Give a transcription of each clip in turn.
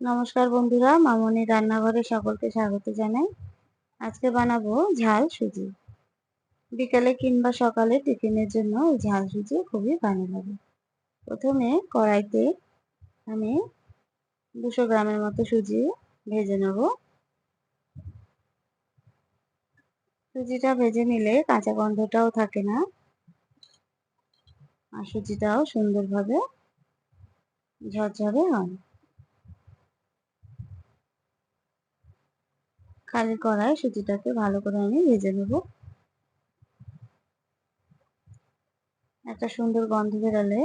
নমস্কার বন্ধুরা মামনি রান্নাঘরে সকলকে স্বাগত জানাই। আজকে বানাবো ঝাল সুজি। বিকালে কিংবা সকালে টিফিনের জন্য এই ঝাল সুজি খুবই ভালো লাগে। প্রথমে কড়াইতে আমি দুশো গ্রামের মতো সুজি ভেজে নেব। সুজিটা ভেজে নিলে কাঁচা গন্ধটাও থাকে না, আর সুজিটাও সুন্দরভাবে ঝরঝরে হয়। খালি কড়াই সুজিটাকে ভালো করে আমি ভেজে নেব। একটা সুন্দর গন্ধ বেরোলে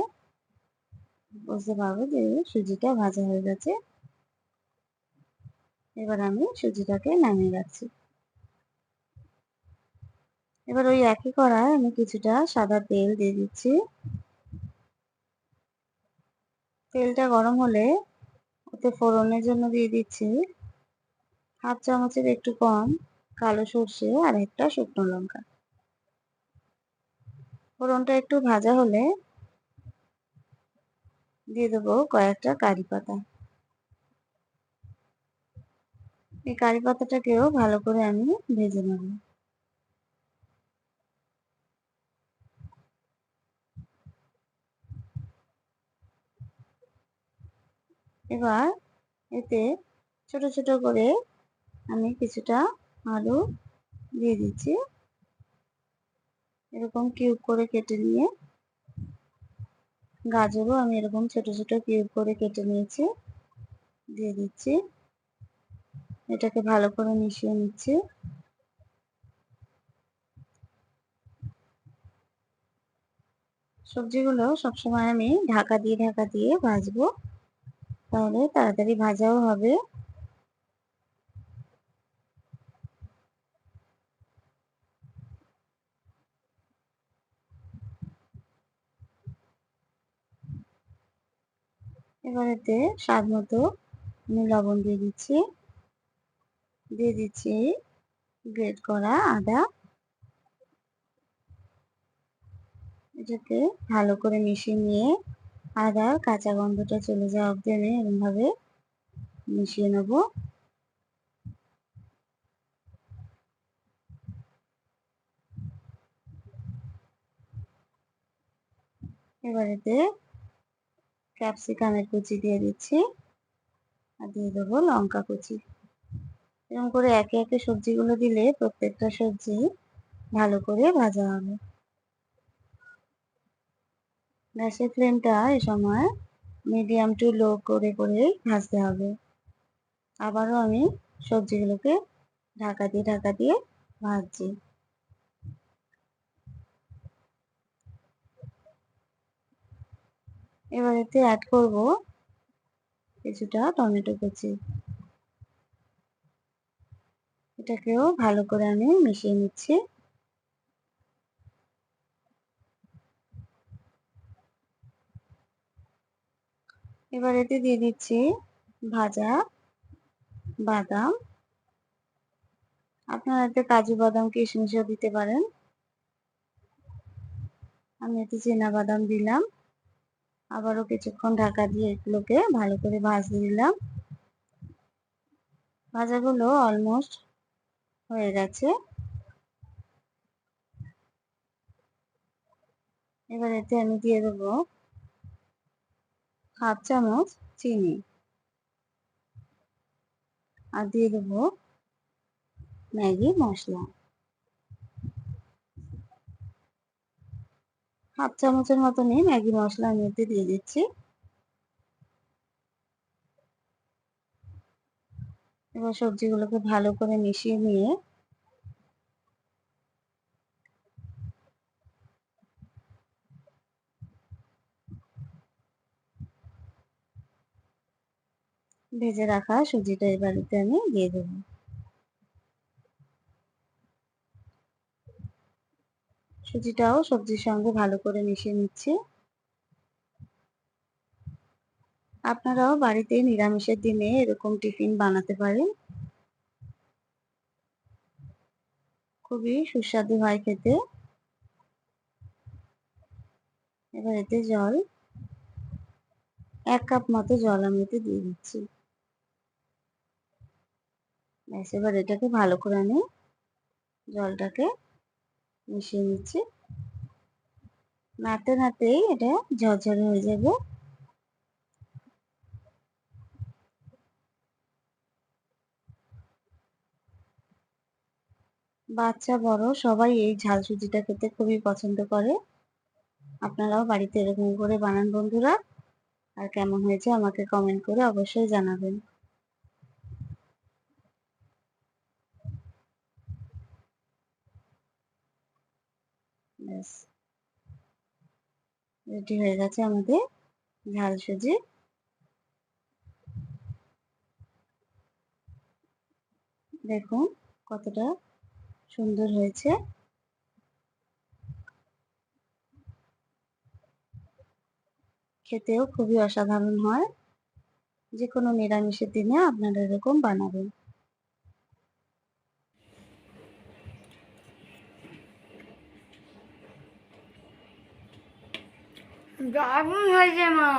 বুঝতে পারব যে সুজিটা ভাজা হয়ে গেছে। এবার আমি সুজিটাকে নামিয়ে রাখছি। এবার ওই একই কড়ায় আমি কিছুটা সাদা তেল দিয়ে দিচ্ছি। তেলটা গরম হলে ওতে ফোড়নের জন্য দিয়ে দিচ্ছি হাফ চামচের একটু কম, কালো সর্ষে আর একটা শুকনো লঙ্কা। ফোড়নটা একটু ভাজা হলে দিয়ে দেবো কয়েকটা কারি পাতা। এই কারি পাতাটাকেও ভালো করে আমি ভেজে নেব। এবার এতে ছোট ছোট করে আমি কিছুটা আলু দিয়ে দিচ্ছি। এরকম কিউব করে কেটে নিয়ে গাজরও আমি এরকম ছোট ছোট কিউব করে কেটে নিয়েছি, দিয়ে দিচ্ছি। এটাকে ভালো করে মিশিয়ে নিচ্ছি। সবজিগুলো সবসময় আমি ঢাকা দিয়ে ঢাকা দিয়ে ভাজবো, তাহলে তাড়াতাড়ি ভাজাও হবে। এবার এতে স্বাদ মতো আমি লবণ দিয়ে দিচ্ছি। দিয়ে দিচ্ছি গ্রেট করা আদা। এটাকে ভালো করে মিশিয়ে নিয়ে আদার কাঁচা গন্ধটা চলে যাওয়া অব্দি আমি এরমভাবে মিশিয়ে নেব। এবার এতে ক্যাপসিকামের কুচি দিয়ে দিচ্ছি। আর দিয়ে দেবো লঙ্কা কুচি। এরকম করে একে একে সবজিগুলো দিলে প্রত্যেকটা সবজি ভালো করে ভাজা হবে। গ্যাসের ফ্লেমটা এ সময় মিডিয়াম টু লো করে করে ভাজতে হবে। আবারও আমি সবজিগুলোকে ঢাকা দিয়ে ঢাকা দিয়ে ভাজছি। এবার এতে অ্যাড করব কিছুটা টমেটো কুচি। এটাকেও ভালো করে আমি মিশিয়ে নিচ্ছি। এবার এতে দিয়ে দিচ্ছি ভাজা বাদাম। আপনারা এতে কাজু বাদাম কিশমিশও দিতে পারেন। আমি এতে চেনা বাদাম দিলাম। আবারও কিছুক্ষণ ঢাকা দিয়ে এগুলোকে ভালো করে ভাজতে দিলাম। ভাজাগুলো অলমোস্ট হয়ে গেছে। এবার এতে আমি দিয়ে দেবো হাফ চামচ চিনি। আর দিয়ে দেবো ম্যাগি মশলা। হাফ চামচের মতনই ম্যাগি মশলা আমি দিয়ে দিচ্ছি। এবার সবজিগুলোকে ভালো করে মিশিয়ে নিয়ে ভেজে রাখা সুজিটা এবারেতে আমি দিয়ে দেব। সুজিটাও সবজির সঙ্গে ভালো করে মিশিয়ে নিচ্ছি। আপনারাও বাড়িতে নিরামিষের দিনে এরকম টিফিন বানাতে পারেন। খুবই সুস্বাদু হয় খেতে। এবার এতে জল, এক কাপ মতো জল আমি এতে দিয়ে দিচ্ছি। ব্যাস, এবার এটাকে ভালো করে আমি জলটাকে মিশিয়ে নিচ্ছি। নাড়তে নাড়তেই এটা ঝরঝরে হয়ে যাবে। বাচ্চা, বড় সবাই এই ঝাল সুজিটা খেতে খুবই পছন্দ করে। আপনারাও বাড়িতে এরকম করে বানান বন্ধুরা। আর কেমন হয়েছে আমাকে কমেন্ট করে অবশ্যই জানাবেন। ব্যাস। রেডি হয়ে গেছে আমাদের ঝাল সুজি। দেখুন কতটা সুন্দর হয়েছে। খেতেও খুবই অসাধারণ হয়। যে কোনো নিরামিষের দিনে আপনারা এরকম বানাবেন। দারুণ হয়েছে মা